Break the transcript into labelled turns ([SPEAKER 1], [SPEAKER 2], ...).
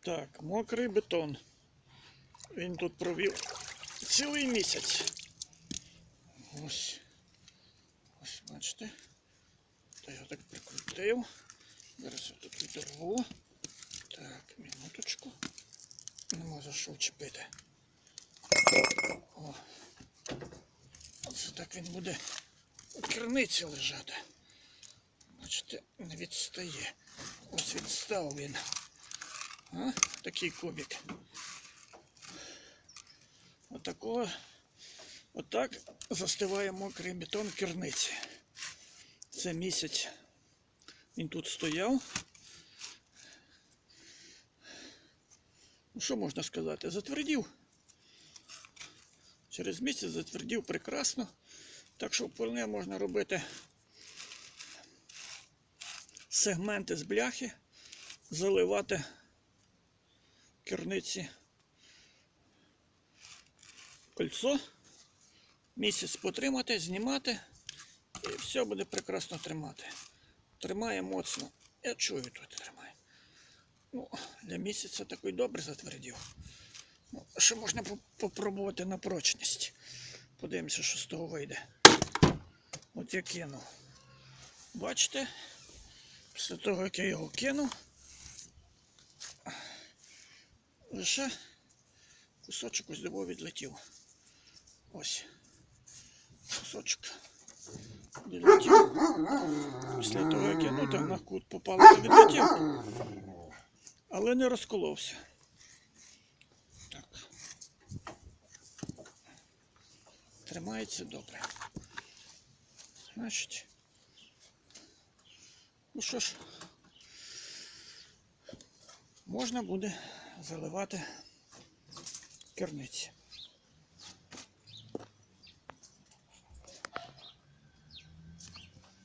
[SPEAKER 1] Так, мокрий бетон. Він тут провів цілий місяць. Ось. Ось, бачите. Та я так прикрутив. Зараз я тут відорву. Так, минуточку. Нема за що вчепити. О. Оце так він буде у керниці лежати. Бачите, не відстає. Ось відстав він. А? Такий кубик. Отакого. Отак застиває мокрий бетон керниці. Це місяць. Він тут стояв. Ну, що можна сказати? Затвердів. Через місяць затвердів прекрасно. Так що вполне можна робити сегменти з бляхи, заливати керниці кольцо, місяць потримати, знімати, і все буде прекрасно тримати. Тримає моцно. Я чую тут тримає. Ну, для місяця такий добре затвердів. Ну, ще можна по- попробувати на прочність. Подивимося, що з того вийде. От я кинув. Бачите? Після того, як я його кинув, лише кусочок ось диво відлетів. Ось. Кусочок відлетів. Після того, як я ну, так на кут попало, то відлетів. Але не розколовся. Так. Тримається добре. Значить. Ну що ж, можна буде заливати керниці.